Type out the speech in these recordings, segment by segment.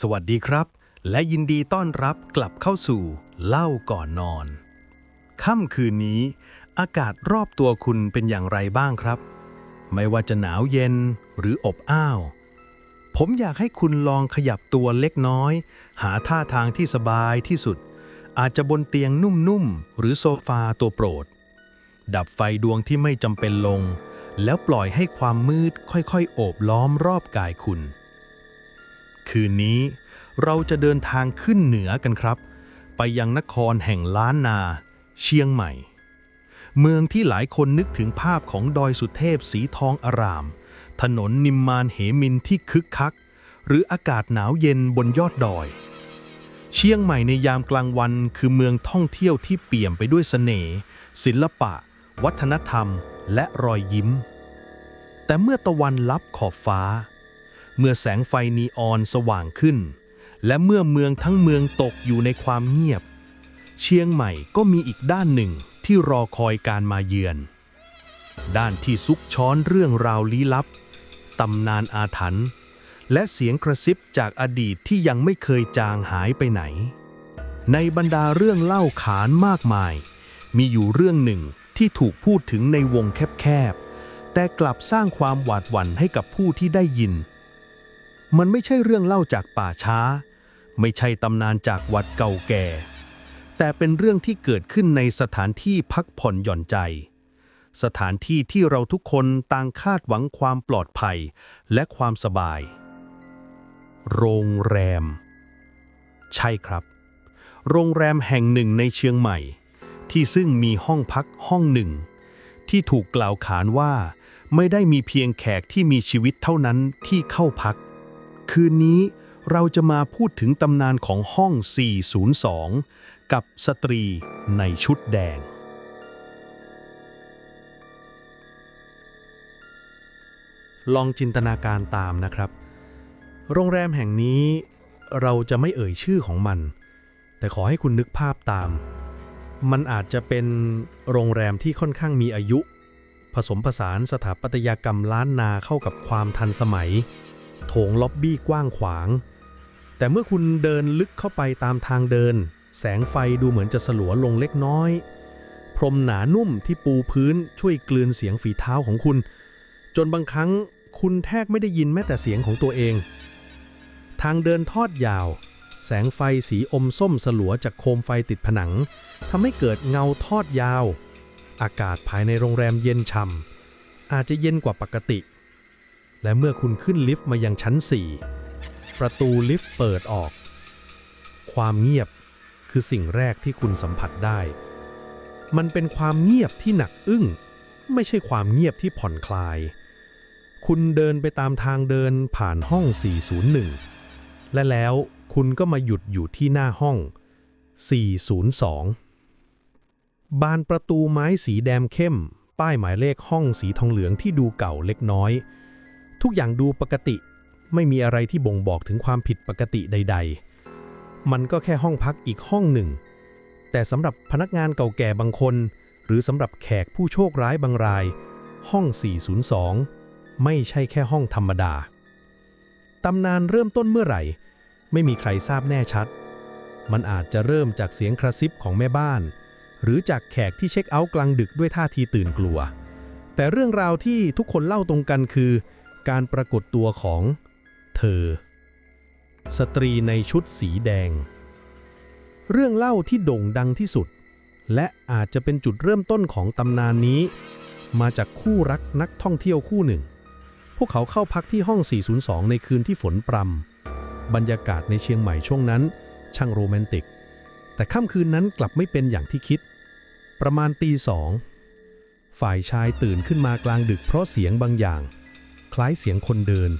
สวัสดีครับ และยินดีต้อนรับกลับเข้าสู่เล่าก่อนนอน ค่ำคืนนี้ อากาศรอบตัวคุณเป็นอย่างไรบ้างครับ ไม่ว่าจะหนาวเย็นหรืออบอ้าว ผมอยากให้คุณลองขยับตัวเล็กน้อย หาท่าทางที่สบายที่สุด อาจจะบนเตียงนุ่มๆ หรือโซฟาตัวโปรด ดับไฟดวงที่ไม่จำเป็นลง แล้วปล่อยให้ความมืดค่อยๆ โอบล้อมรอบกายคุณ คืนนี้เราจะเดินทางขึ้นเหนือกันครับ ไปยังนครแห่งล้านนา เชียงใหม่ เมืองที่หลายคนนึกถึงภาพของดอยสุเทพสีทองอาราม ถนนนิมมานเหมินที่คึกคัก หรืออากาศหนาวเย็นบนยอดดอย เชียงใหม่ในยามกลางวันคือเมืองท่องเที่ยวที่เปี่ยมไปด้วยเสน่ห์ศิลปะ วัฒนธรรม และรอยยิ้ม แต่เมื่อตะวันลับขอบฟ้า เมื่อแสงไฟนีออนสว่างขึ้น และเมื่อเมืองทั้งเมืองตกอยู่ในความเงียบ เชียงใหม่ก็มีอีกด้านหนึ่งที่รอคอยการมาเยือน ด้านที่ซุกช้อนเรื่องราวลี้ลับ ตำนานอาถรรพ์และเสียงกระซิบจากอดีตที่ยังไม่เคยจางหายไปไหน ในบรรดาเรื่องเล่าขานมากมาย มีอยู่เรื่องหนึ่งที่ถูกพูดถึงในวงแคบๆ แต่กลับสร้างความหวาดหวั่นให้กับผู้ที่ได้ยิน มันไม่ใช่เรื่องเล่าจากป่าช้า ไม่ใช่ตำนานจากวัดเก่าแก่ แต่เป็นเรื่องที่เกิดขึ้นในสถานที่พักผ่อนหย่อนใจ สถานที่ที่เราทุกคนต่างคาดหวังความปลอดภัยและความสบาย โรงแรม ใช่ครับ โรงแรมแห่งหนึ่งในเชียงใหม่ ที่ซึ่งมีห้องพักห้องหนึ่ง ที่ถูกกล่าวขานว่าไม่ได้มีเพียงแขกที่มีชีวิตเท่านั้นที่เข้าพัก คืนนี้เราจะมาพูดถึงตำนานของห้อง 402 กับสตรีในชุดแดง ลองจินตนาการตามนะครับ โรงแรมแห่งนี้เราจะไม่เอ่ยชื่อของมัน แต่ขอให้คุณนึกภาพตาม มันอาจจะเป็นโรงแรมที่ค่อนข้างมีอายุ ผสมผสานสถาปัตยกรรมล้านนาเข้ากับความทันสมัย โถงล็อบบี้กว้างขวาง แต่เมื่อคุณเดินลึกเข้าไปตามทางเดิน แสงไฟดูเหมือนจะสลัวลงเล็กน้อย พรมหนานุ่มที่ปูพื้นช่วยกลืนเสียงฝีเท้าของคุณ จนบางครั้งคุณแทบไม่ได้ยินแม้แต่เสียงของตัวเอง ทางเดินทอดยาว แสงไฟสีอมส้มสลัวจากโคมไฟติดผนังทำให้เกิดเงาทอดยาว อากาศภายในโรงแรมเย็นช่ำอาจจะเย็นกว่าปกติ และเมื่อคุณขึ้นลิฟต์มายังชั้น 4 ประตูลิฟต์เปิดออก ความเงียบคือสิ่งแรกที่คุณสัมผัสได้ มันเป็นความเงียบที่หนักอึ้ง ไม่ใช่ความเงียบที่ผ่อนคลาย คุณเดินไปตามทางเดินผ่านห้อง 401 และแล้วคุณก็มาหยุดอยู่ที่หน้าห้อง 402 บานประตูไม้สีแดงเข้ม ป้ายหมายเลขห้องสีทองเหลืองที่ดูเก่าเล็กน้อย ทุกอย่างดูปกติ ไม่มีอะไรที่บ่งบอกถึงความผิดปกติใด ๆ มันก็แค่ห้องพักอีกห้องหนึ่ง แต่สำหรับพนักงานเก่าแก่บางคน หรือสำหรับแขกผู้โชคร้ายบางราย ห้อง 402 ไม่ใช่แค่ห้องธรรมดา ตำนานเริ่มต้นเมื่อไหร่ ไม่มีใครทราบแน่ชัด มันอาจจะเริ่มจากเสียงกระซิบของแม่บ้าน หรือจากแขกที่เช็คเอาท์กลางดึกด้วยท่าทีตื่นกลัว แต่เรื่องราวที่ทุกคนเล่าตรงกันคือ การปรากฏตัวของ เธอ สตรีในชุดสีแดง เรื่องเล่าที่โด่งดังที่สุด และอาจจะเป็นจุดเริ่มต้นของตำนานนี้ มาจากคู่รักนักท่องเที่ยวคู่หนึ่ง พวกเขาเข้าพักที่ห้อง 402 ในคืนที่ฝนปรำบรรยากาศในเชียงใหม่ช่วงนั้น ช่างโรแมนติก แต่ค่ำคืนนั้นกลับไม่เป็นอย่างที่คิด ประมาณตีสองฝ่ายชายตื่นขึ้นมากลางดึกเพราะเสียงบางอย่าง ล้ายเสียงคนเดิน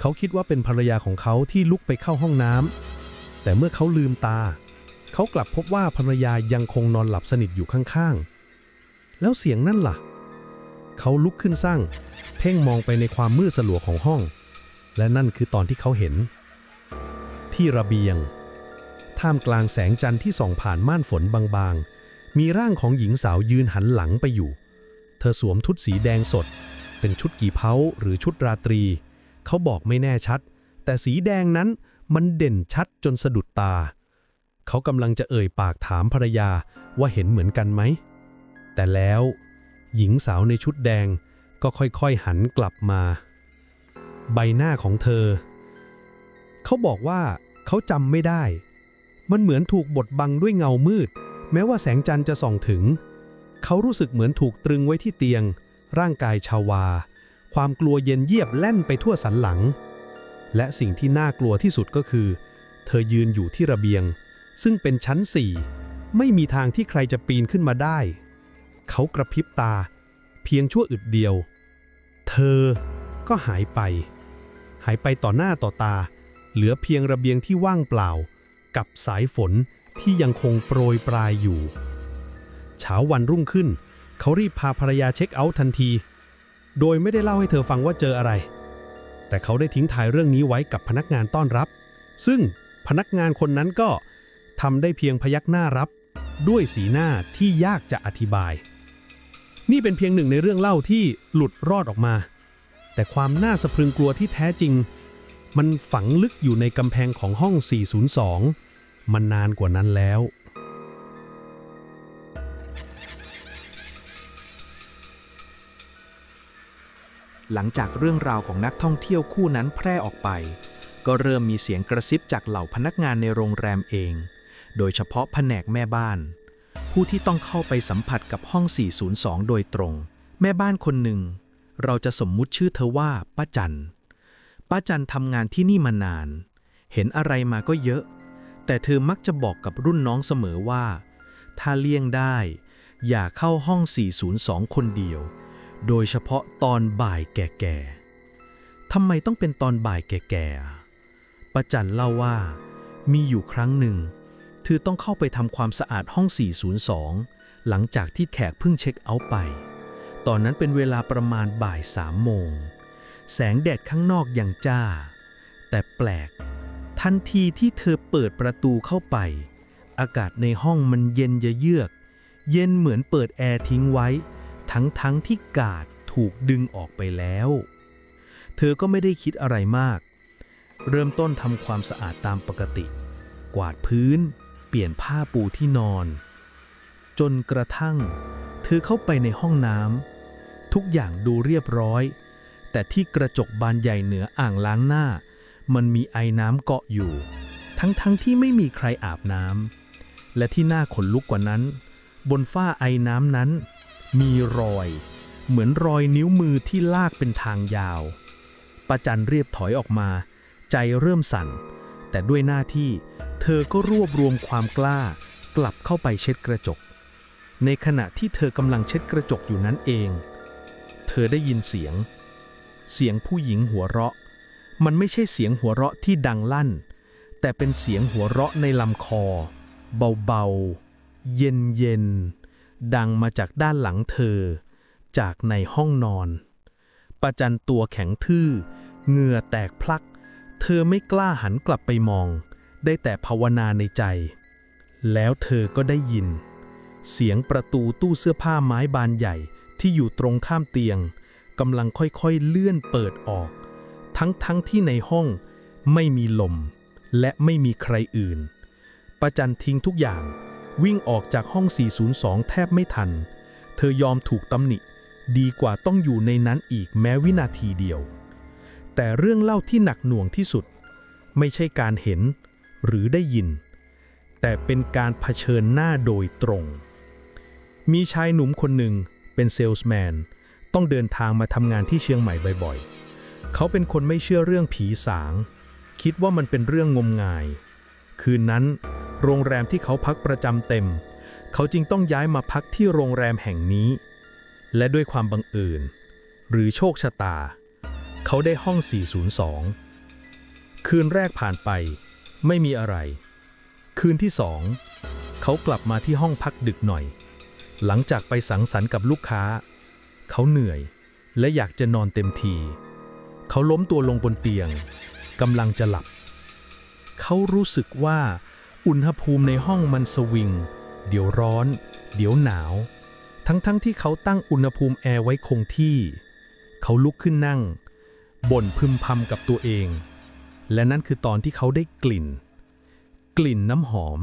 เขาคิดว่าเป็นภรรยาของเขาที่ลุกไปเข้าห้องน้ำแต่เมื่อเขาลืมตา เขากลับพบว่าภรรยายังคงนอนหลับสนิทอยู่ข้างๆ แล้วเสียงนั่นล่ะ เขาลุกขึ้นสร้าง เพ่งมองไปในความมืดสลัวของห้อง และนั่นคือตอนที่เขาเห็น ที่ระเบียง ท่ามกลางแสงจันทร์ที่ส่องผ่านม่านฝนบางๆ มีร่างของหญิงสาวยืนหันหลังไปอยู่ เธอสวมชุดสีแดงสด เป็นชุดกี่เพ้าหรือชุดราตรี เขาบอกไม่แน่ชัด แต่สีแดงนั้นมันเด่นชัดจนสะดุดตา เขากำลังจะเอ่ยปากถามภรรยาว่าเห็นเหมือนกันไหม แต่แล้ว หญิงสาวในชุดแดงก็ค่อยๆหันกลับมา ใบหน้าของเธอ เขาบอกว่าเขาจำไม่ได้ มันเหมือนถูกบดบังด้วยเงามืด แม้ว่าแสงจันทร์จะส่องถึง เขารู้สึกเหมือนถูกตรึงไว้ที่เตียง ร่างกายชาวา ความกลัวเย็นเยียบแล่นไปทั่วสันหลัง และสิ่งที่น่ากลัวที่สุดก็คือ เธอยืนอยู่ที่ระเบียง ซึ่งเป็นชั้นสี่ไม่มีทางที่ใครจะปีนขึ้นมาได้ เขากระพริบตา เพียงชั่วอึดเดียว เธอก็หายไป หายไปต่อหน้าต่อตา เหลือเพียงระเบียงที่ว่างเปล่า กับสายฝนที่ยังคงโปรยปลายอยู่ เช้าวันรุ่งขึ้น เขารีบพาภรรยาเช็คเอาท์ทันที โดยไม่ได้เล่าให้เธอฟังว่าเจออะไร แต่เขาได้ทิ้งท้ายเรื่องนี้ไว้กับพนักงานต้อนรับ ซึ่งพนักงานคนนั้นก็ทำได้เพียงพยักหน้ารับ ด้วยสีหน้าที่ยากจะอธิบาย นี่เป็นเพียงหนึ่งในเรื่องเล่าที่หลุดรอดออกมา แต่ความน่าสะพรึงกลัวที่แท้จริง มันฝังลึกอยู่ในกำแพงของห้อง 402 มันนานกว่านั้นแล้ว หลังจากเรื่องราวของนักท่องเที่ยวคู่นั้นแพร่ออกไป ก็เริ่มมีเสียงกระซิบจากเหล่าพนักงานในโรงแรมเอง โดยเฉพาะแผนกแม่บ้าน ผู้ที่ต้องเข้าไปสัมผัสกับห้อง 402 โดยตรง แม่บ้านคนหนึ่ง เราจะสมมุติชื่อเธอว่าป้าจันป้าจันทำงานที่นี่มานาน เห็นอะไรมาก็เยอะ แต่เธอมักจะบอกกับรุ่นน้องเสมอว่า ถ้าเลี่ยงได้ อย่าเข้าห้อง 402 คนเดียว โดยเฉพาะตอนบ่ายแก่ๆทำไมต้องเป็นตอนบ่ายแก่ๆป้าจันเล่าว่า มีอยู่ครั้งหนึ่ง เธอต้องเข้าไปทำความสะอาดห้อง 402 หลังจากที่แขกเพิ่งเช็คเอาท์ไป ตอนนั้นเป็นเวลาประมาณบ่ายสามโมง แสงแดดข้างนอกยังจ้า แต่แปลก ทันทีที่เธอเปิดประตูเข้าไป อากาศในห้องมันเย็นเยือก เย็นเหมือนเปิดแอร์ทิ้งไว้ ทั้งทั้งที่กาดถูกดึงออกไปแล้ว เธอก็ไม่ได้คิดอะไรมาก เริ่มต้นทำความสะอาดตามปกติ กวาดพื้น เปลี่ยนผ้าปูที่นอน จนกระทั่ง เธอเข้าไปในห้องน้ำทุกอย่างดูเรียบร้อย แต่ที่กระจกบานใหญ่เหนืออ่างล้างหน้า มันมีไอ้น้ำเกาะอยู่ ทั้งๆทที่ไม่มีใครอาบน้ำและที่น่าขนลุกกว่านั้น บนฝ้าไอ้น้ำนั้น มีรอย เหมือนรอยนิ้วมือที่ลากเป็นทางยาว ประจันเรียบถอยออกมา ใจเริ่มสั่น แต่ด้วยหน้าที่เธอก็รวบรวมความกล้า กลับเข้าไปเช็ดกระจก ในขณะที่เธอกำลังเช็ดกระจกอยู่นั้นเอง เธอได้ยินเสียง เสียงผู้หญิงหัวเราะ มันไม่ใช่เสียงหัวเราะที่ดังลั่น แต่เป็นเสียงหัวเราะในลำคอ เบาๆ เย็นๆ ดังมาจากด้านหลังเธอ จากในห้องนอน ประจันตัวแข็งทื่อ เหงื่อแตกพลัก เธอไม่กล้าหันกลับไปมอง ได้แต่ภาวนาในใจ แล้วเธอก็ได้ยิน เสียงประตูตู้เสื้อผ้าไม้บานใหญ่ที่อยู่ตรงข้ามเตียงกำลังค่อยๆเลื่อนเปิดออก ทั้งๆทที่ในห้องไม่มีลม และไม่มีใครอื่น ประจันทิ้งทุกอย่าง วิ่งออกจากห้อง 402 แทบไม่ทัน เธอยอมถูกตำหนิ ดีกว่าต้องอยู่ในนั้นอีกแม้วินาทีเดียว แต่เรื่องเล่าที่หนักหน่วงที่สุด ไม่ใช่การเห็นหรือได้ยิน แต่เป็นการเผชิญหน้าโดยตรง มีชายหนุ่มคนหนึ่งเป็นเซลส์แมน ต้องเดินทางมาทำงานที่เชียงใหม่บ่อยๆ เขาเป็นคนไม่เชื่อเรื่องผีสาง คิดว่ามันเป็นเรื่องงมงาย คืนนั้น โรงแรมที่เขาพักประจำเต็ม เขาจึงต้องย้ายมาพักที่โรงแรมแห่งนี้ และด้วยความบังเอิญหรือโชคชะตา เขาได้ห้อง 402 คืนแรกผ่านไป ไม่มีอะไร คืนที่สองเขากลับมาที่ห้องพักดึกหน่อย หลังจากไปสังสรรค์กับลูกค้า เขาเหนื่อย และอยากจะนอนเต็มที เขาล้มตัวลงบนเตียงกำลังจะหลับ เขารู้สึกว่า อุณหภูมิในห้องมันสวิง เดี๋ยวร้อน เดี๋ยวหนาว ทั้งๆทที่เขาตั้งอุณหภูมิแอร์ไว้คงที่ เขาลุกขึ้นนั่ง บ่นพึมพำกับตัวเอง และนั่นคือตอนที่เขาได้กลิ่น กลิ่นน้ำหอม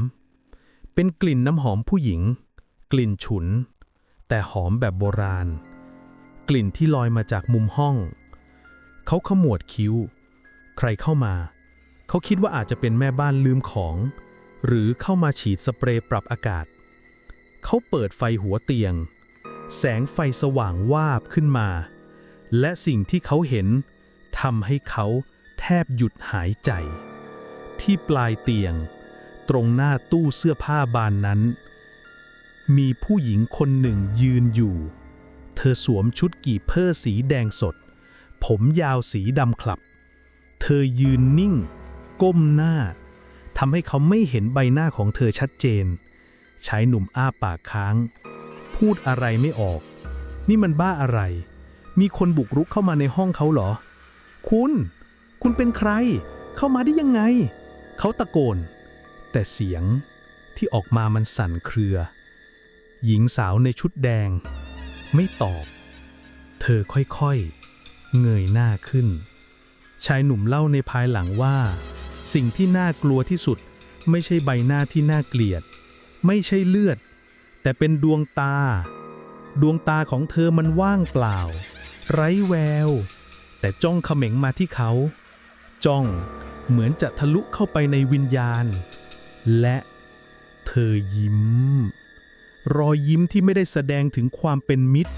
เป็นกลิ่นน้ำหอมผู้หญิง กลิ่นฉุน แต่หอมแบบโบราณ กลิ่นที่ลอยมาจากมุมห้อง เขาขมวดคิ้ว ใครเข้ามา เขาคิดว่าอาจจะเป็นแม่บ้านลืมของ หรือเข้ามาฉีดสเปรย์ปรับอากาศ เขาเปิดไฟหัวเตียง แสงไฟสว่างวาบขึ้นมา และสิ่งที่เขาเห็นทำให้เขาแทบหยุดหายใจ ที่ปลายเตียง ตรงหน้าตู้เสื้อผ้าบานนั้น มีผู้หญิงคนหนึ่งยืนอยู่ เธอสวมชุดกี่เพ้อสีแดงสด ผมยาวสีดำคลับ เธอยืนนิ่ง ก้มหน้า ทำให้เขาไม่เห็นใบหน้าของเธอชัดเจน ชายหนุ่มอ้าปากค้าง พูดอะไรไม่ออก นี่มันบ้าอะไร มีคนบุกรุกเข้ามาในห้องเขาเหรอ คุณ คุณเป็นใคร เข้ามาได้ยังไง เขาตะโกน แต่เสียงที่ออกมามันสั่นเครือ หญิงสาวในชุดแดง ไม่ตอบ เธอค่อยๆ เงยหน้าขึ้น ชายหนุ่มเล่าในภายหลังว่า สิ่งที่น่ากลัวที่สุด ไม่ใช่ใบหน้าที่น่าเกลียด ไม่ใช่เลือด แต่เป็นดวงตา ดวงตาของเธอมันว่างเปล่า ไร้แวว แต่จ้องเขม็งมาที่เขา จ้องเหมือนจะทะลุเข้าไปในวิญญาณ และเธอยิ้ม รอยยิ้มที่ไม่ได้แสดงถึงความเป็นมิตร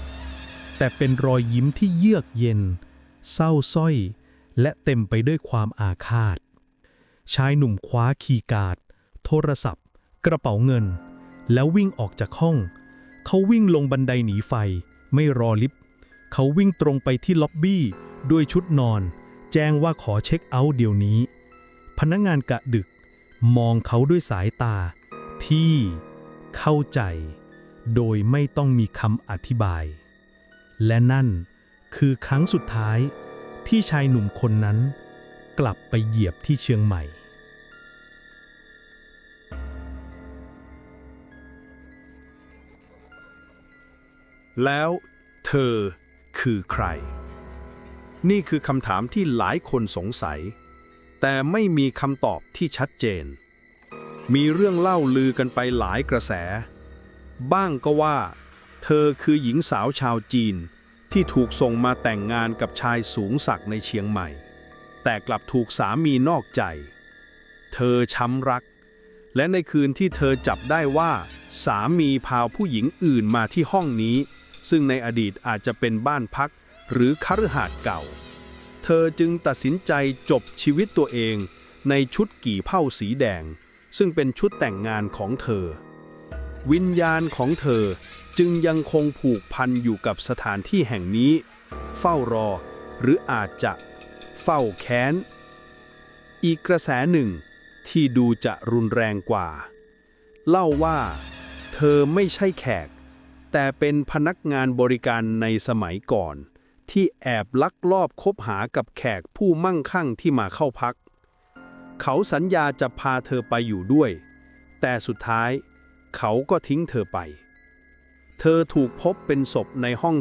แต่เป็นรอยยิ้มที่เยือกเย็น เศร้าสร้อย และเต็มไปด้วยความอาฆาต ชายหนุ่มคว้าคีย์การ์ด โทรศัพท์ กระเป๋าเงิน แล้ววิ่งออกจากห้อง เขาวิ่งลงบันไดหนีไฟ ไม่รอลิฟต์เขาวิ่งตรงไปที่ล็อบบี้ด้วยชุดนอน แจ้งว่าขอเช็คเอาท์เดี๋ยวนี้ พนักงานกะดึก มองเขาด้วยสายตา ที่ เข้าใจ โดยไม่ต้องมีคำอธิบาย และนั่นคือครั้งสุดท้ายที่ชายหนุ่มคนนั้น กลับไปเหยียบที่เชียงใหม่ แล้วเธอคือใคร นี่คือคำถามที่หลายคนสงสัย แต่ไม่มีคำตอบที่ชัดเจน มีเรื่องเล่าลือกันไปหลายกระแส บ้างก็ว่า เธอคือหญิงสาวชาวจีนที่ถูกส่งมาแต่งงานกับชายสูงศักในเชียงใหม่ แต่กลับถูกสามีนอกใจ เธอช้ำรัก และในคืนที่เธอจับได้ว่า สามีพาผู้หญิงอื่นมาที่ห้องนี้ ซึ่งในอดีตอาจจะเป็นบ้านพักหรือคฤหาสน์เก่า เธอจึงตัดสินใจจบชีวิตตัวเองในชุดกี่เผ้าสีแดง ซึ่งเป็นชุดแต่งงานของเธอ วิญญาณของเธอจึงยังคงผูกพันอยู่กับสถานที่แห่งนี้ เฝ้ารอ หรืออาจจะเฝ้าแค้น อีกกระแสหนึ่งที่ดูจะรุนแรงกว่า เล่าว่า เธอไม่ใช่แขก แต่เป็นพนักงานบริการในสมัยก่อน ที่แอบลักลอบคบหากับแขกผู้มั่งคั่งที่มาเข้าพัก เขาสัญญาจะพาเธอไปอยู่ด้วย แต่สุดท้าย เขาก็ทิ้งเธอไป เธอถูกพบเป็นศพในห้อง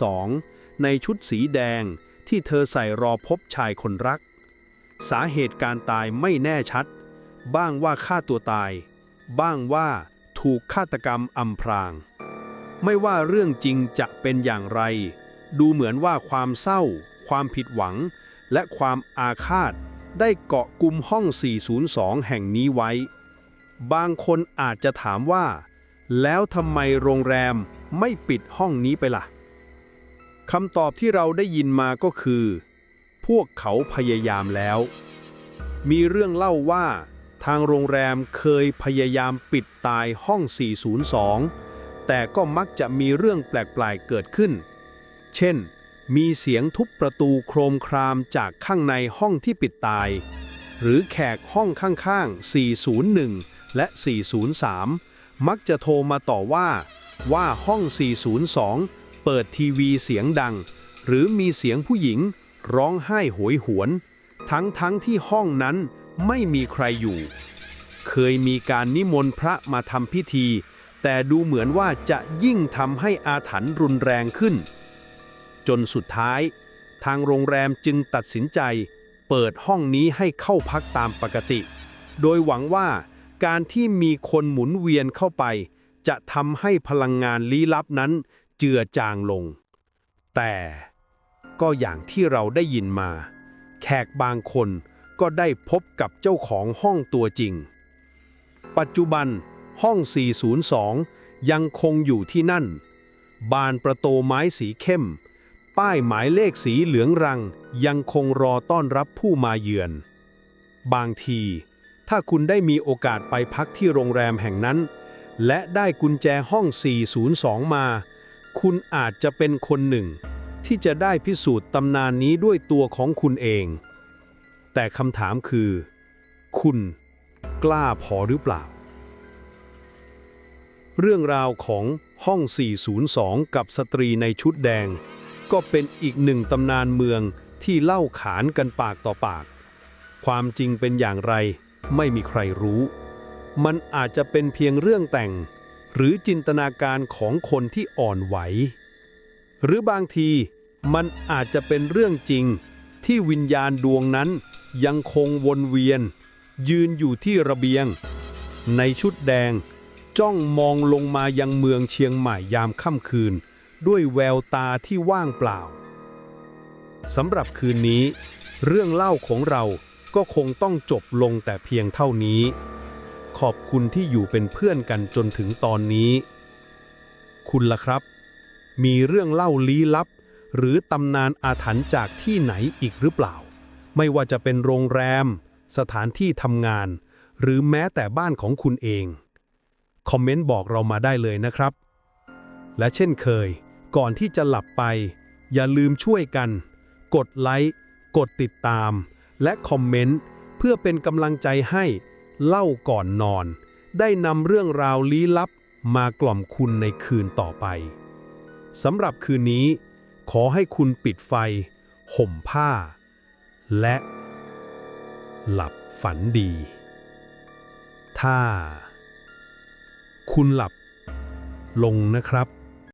402 ในชุดสีแดงที่เธอใส่รอพบชายคนรัก สาเหตุการตายไม่แน่ชัด บ้างว่าฆ่าตัวตาย บ้างว่าถูกฆาตกรรมอำพราง ไม่ว่าเรื่องจริงจะเป็นอย่างไร ดูเหมือนว่าความเศร้า ความผิดหวัง และความอาฆาต ได้เกาะกลุ่มห้อง 402 แห่งนี้ไว้ บางคนอาจจะถามว่า แล้วทำไมโรงแรมไม่ปิดห้องนี้ไปล่ะคำตอบที่เราได้ยินมาก็คือ พวกเขาพยายามแล้ว มีเรื่องเล่าว่า ทางโรงแรมเคยพยายามปิดตายห้อง 402 แต่ก็มักจะมีเรื่องแปลกๆเกิดขึ้น เช่น มีเสียงทุบประตูโครมครามจากข้างในห้องที่ปิดตาย หรือแขกห้องข้างๆ 401 และ 403 มักจะโทรมาต่อว่าว่าห้อง 402 เปิดทีวีเสียงดัง หรือมีเสียงผู้หญิงร้องไห้โหยหวน ทั้งทั้งที่ห้องนั้นไม่มีใครอยู่ เคยมีการนิมนต์พระมาทำพิธี แต่ดูเหมือนว่าจะยิ่งทำให้อาถรรพ์รุนแรงขึ้น จนสุดท้าย ทางโรงแรมจึงตัดสินใจ เปิดห้องนี้ให้เข้าพักตามปกติ โดยหวังว่าการที่มีคนหมุนเวียนเข้าไป จะทำให้พลังงานลี้ลับนั้นเจือจางลง แต่ก็อย่างที่เราได้ยินมา แขกบางคนก็ได้พบกับเจ้าของห้องตัวจริง ปัจจุบัน ห้อง 402 ยังคงอยู่ที่นั่น บานประตูไม้สีเข้ม ป้ายหมายเลขสีเหลืองรัง ยังคงรอต้อนรับผู้มาเยือน บางที ถ้าคุณได้มีโอกาสไปพักที่โรงแรมแห่งนั้น และได้กุญแจห้อง 402 มา คุณอาจจะเป็นคนหนึ่ง ที่จะได้พิสูจน์ตำนานนี้ด้วยตัวของคุณเอง แต่คำถามคือ คุณกล้าพอหรือเปล่า เรื่องราวของห้อง 402 กับสตรีในชุดแดง ก็เป็นอีกหนึ่งตำนานเมืองที่เล่าขานกันปากต่อปาก ความจริงเป็นอย่างไรไม่มีใครรู้ มันอาจจะเป็นเพียงเรื่องแต่ง หรือจินตนาการของคนที่อ่อนไหว หรือบางทีมันอาจจะเป็นเรื่องจริง ที่วิญญาณดวงนั้นยังคงวนเวียน ยืนอยู่ที่ระเบียง ในชุดแดง จ้องมองลงมายังเมืองเชียงใหม่ยามค่ำคืน ด้วยแววตาที่ว่างเปล่าสำหรับคืนนี้ เรื่องเล่าของเราก็คงต้องจบลงแต่เพียงเท่านี้ ขอบคุณที่อยู่เป็นเพื่อนกันจนถึงตอนนี้ คุณล่ะครับ มีเรื่องเล่าลี้ลับ หรือตำนานอาถรรพ์จากที่ไหนอีกหรือเปล่า ไม่ว่าจะเป็นโรงแรม สถานที่ทำงาน หรือแม้แต่บ้านของคุณเอง คอมเมนต์บอกเรามาได้เลยนะครับ และเช่นเคย ก่อนที่จะหลับไป อย่าลืมช่วยกัน กดไลค์ กดติดตาม และคอมเมนต์ เพื่อเป็นกำลังใจให้เล่าก่อนนอน ได้นำเรื่องราวลี้ลับมากล่อมคุณในคืนต่อไปสำหรับคืนนี้ ขอให้คุณปิดไฟ ห่มผ้า และ หลับฝันดี ถ้า คุณหลับลงนะครับ